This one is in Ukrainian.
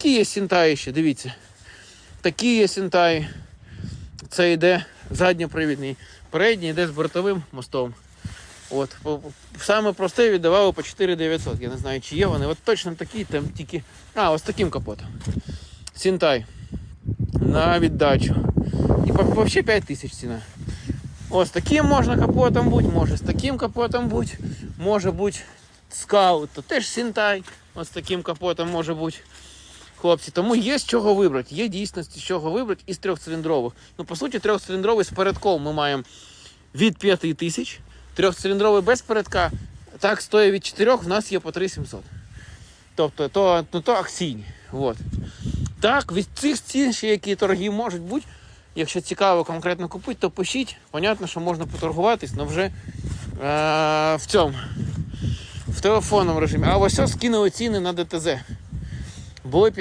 такі є сінтаї ще, дивіться. Такі є сінтаї. Це йде задньопривідний. Передній йде з бортовим мостом. От, саме просте віддавали по 4900. Я не знаю, чи є вони. От точно такі, там тільки. А, ось таким капотом. Сінтай. На віддачу. І взагалі 5 тисяч ціна. Ось таким можна капотом бути, може з таким капотом бути, може бути скаут, то теж сінтай. Ось таким капотом може бути. Хлопці, тому є з чого вибрати. Є дійсно з чого вибрати із трьохциліндрових. Ну, по суті, трьохциліндровий з передком ми маємо від 5 тисяч. Трьохциліндровий без передка. Так, стоїть від 4, в нас є по 3700. Тобто, то, ну, то акційні. От. Так, від цих цін ще які торги можуть бути. Якщо цікаво конкретно купити, то пишіть. Понятно, що можна поторгуватись, але вже е- в цьому. В телефонному режимі. А ось скинули ціни на ДТЗ. Були під